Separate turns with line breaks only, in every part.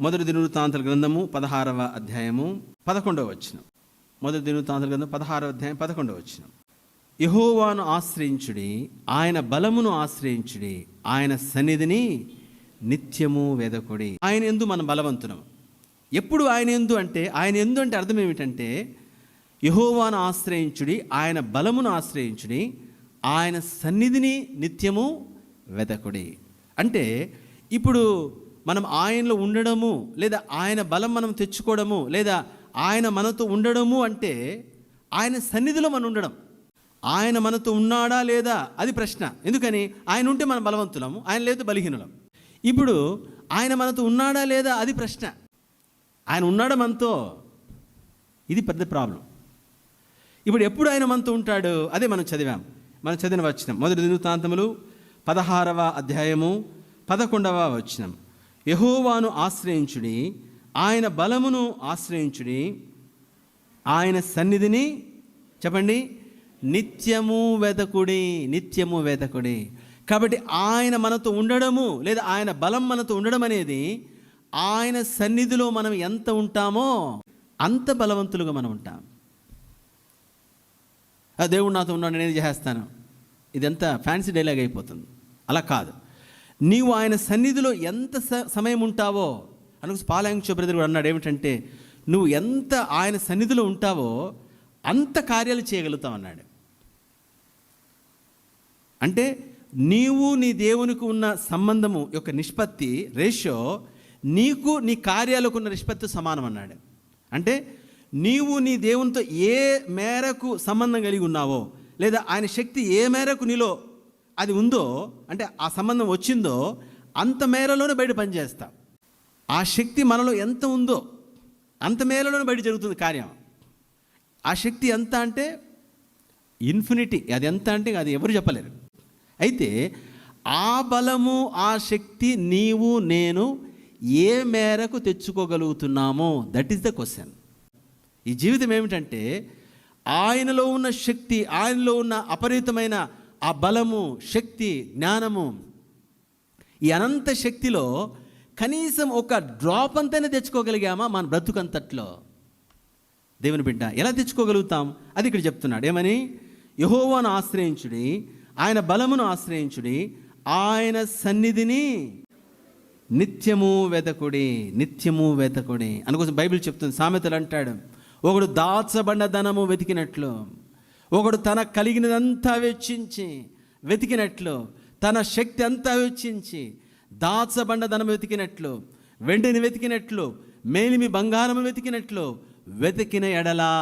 మొదటి దినవృత్తాంతల గ్రంథము పదహారవ అధ్యాయము పదకొండవ వచనం. మొదటి దినవృత్తాంతల గ్రంథం పదహారవ అధ్యాయం పదకొండవ వచనం. యహోవాను ఆశ్రయించుడి ఆయన బలమును ఆశ్రయించుడి ఆయన సన్నిధిని నిత్యము వెదకుడి. ఆయన ఎందు మనం బలవంతులం. ఎప్పుడు ఆయన ఎందు అంటే ఆయన ఎందు అంటే అర్థం ఏమిటంటే యహోవాను ఆశ్రయించుడి ఆయన బలమును ఆశ్రయించుడి ఆయన సన్నిధిని నిత్యము వెదకుడి. అంటే ఇప్పుడు మనం ఆయనలో ఉండడము లేదా ఆయన బలం మనం తెచ్చుకోవడము లేదా ఆయన మనతో ఉండడము అంటే ఆయన సన్నిధిలో మనం ఉండడం. ఆయన మనతో ఉన్నాడా లేదా? అది ప్రశ్న. ఎందుకని? ఆయన ఉంటే మనం బలవంతులము ఆయన లేదు బలహీనులం. ఇప్పుడు ఆయన మనతో ఉన్నాడా లేదా? అది ప్రశ్న. ఆయన ఉన్నాడా మనతో? ఇది పెద్ద ప్రాబ్లం. ఇప్పుడు ఎప్పుడు ఆయన మనతో ఉంటాడు? అదే మనం చదివాం. మనం చదివిన వచ్చినాం మొదటి దినవృత్తాంతములు పదహారవ అధ్యాయము పదకొండవ వచ్చినాం యహోవాను ఆశ్రయించుడి ఆయన బలమును ఆశ్రయించుడి ఆయన సన్నిధిని చెప్పండి నిత్యము వెదకుడి నిత్యము వెదకుడి. కాబట్టి ఆయన మనతో ఉండడము లేదా ఆయన బలం మనతో ఉండడం అనేది ఆయన సన్నిధిలో మనం ఎంత ఉంటామో అంత బలవంతులుగా మనం ఉంటాం. ఆ దేవుడు నాతో ఉన్నాడు నేను చేస్తాను ఇదంతా ఫ్యాన్సీ డైలాగ్ అయిపోతుంది. అలా కాదు. నీవు ఆయన సన్నిధిలో ఎంత స- సమయం ఉంటావో అనుకు పాలయంక్ష బ్రదర్ కూడా అన్నాడు. ఏమిటంటే నువ్వు ఎంత ఆయన సన్నిధిలో ఉంటావో అంత కార్యాలు చేయగలుగుతావు అన్నాడు. అంటే నీవు నీ దేవునికి ఉన్న సంబంధము యొక్క నిష్పత్తి రేషియో నీకు నీ కార్యాలకు ఉన్న నిష్పత్తి సమానం అన్నాడు. అంటే నీవు నీ దేవునితో ఏ మేరకు సంబంధం కలిగి ఉన్నావో లేదా ఆయన శక్తి ఏ మేరకు నీలో అది ఉందో అంటే ఆ సంబంధం వచ్చిందో అంత మేరలోనే బయట పనిచేస్తా. ఆ శక్తి మనలో ఎంత ఉందో అంత మేరలోనే బయట జరుగుతుంది కార్యం. ఆ శక్తి ఎంత అంటే ఇన్ఫినిటీ అది ఎంత అంటే అది ఎవరు చెప్పలేరు. అయితే ఆ బలము ఆ శక్తి నీవు నేను ఏ మేరకు తెచ్చుకోగలుగుతున్నామో దట్ ఈస్ ద క్వశ్చన్ ఈ జీవితం ఏమిటంటే ఆయనలో ఉన్న శక్తి ఆయనలో ఉన్న అపరితమైన ఆ బలము శక్తి జ్ఞానము ఈ అనంత శక్తిలో కనీసం ఒక డ్రాప్ అంతైనా తెచ్చుకోగలిగామా మన బ్రతుకంతట్లో? దేవుని బిడ్డ ఎలా తెచ్చుకోగలుగుతాం? అది ఇక్కడ చెప్తున్నాడు. ఏమని? యహోవాను ఆశ్రయించుడి ఆయన బలమును ఆశ్రయించుడి ఆయన సన్నిధిని నిత్యము వెతకుడి నిత్యము వెతకుడి అందుకోసం బైబిల్ చెప్తుంది సామెతలు అంటాడు. ఒకడు దాచబడిన ధనము వెతికినట్లు. ఒకడు తన కలిగినదంతా వెచ్చించి వెతికినట్లు తన శక్తి అంతా వెచ్చించి దాచబండ ధనం వెతికినట్లు వెండిని వెతికినట్లు మేలిమి బంగారం వెతికినట్లు వెతికిన ఎడలా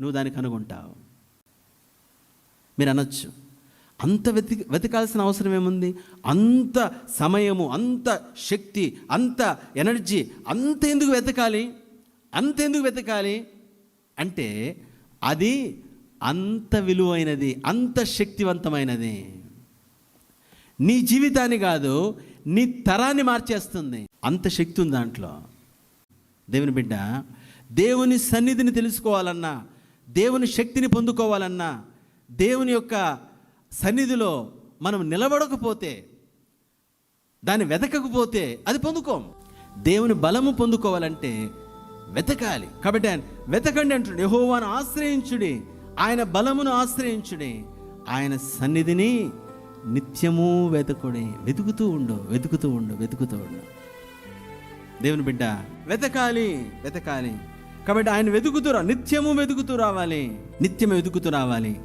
నువ్వు దాన్ని కనుగొంటావు. మీరు అనొచ్చు అంత వెతికి వెతకాల్సిన అవసరం ఏముంది? అంత సమయము అంత శక్తి అంత ఎనర్జీ అంత ఎందుకు వెతకాలి? అంత ఎందుకు వెతకాలి? అంటే అది అంత విలువైనది అంత శక్తివంతమైనది. నీ జీవితాన్ని కాదు నీ తరాన్ని మార్చేస్తుంది. అంత శక్తి ఉంది దాంట్లో. దేవుని బిడ్డ దేవుని సన్నిధిని తెలుసుకోవాలన్నా దేవుని శక్తిని పొందుకోవాలన్నా దేవుని యొక్క సన్నిధిలో మనం నిలబడకపోతే దాన్ని వెతకకపోతే అది పొందుకోం. దేవుని బలము పొందుకోవాలంటే వెతకాలి. కాబట్టి ఆయన వెతకండి అంటున్నాడు. యహోవాను ఆశ్రయించుడి. ఆయన బలమును ఆశ్రయించుడే. ఆయన సన్నిధిని నిత్యము వెతకుడి. వెతుకుతూ ఉండు వెతుకుతూ ఉండు వెతుకుతూ ఉండు. దేవుని బిడ్డ వెతకాలి వెతకాలి. కాబట్టి ఆయన వెతుకుతూ రా నిత్యము వెతుకుతూ రావాలి. నిత్యం వెతుకుతూ రావాలి.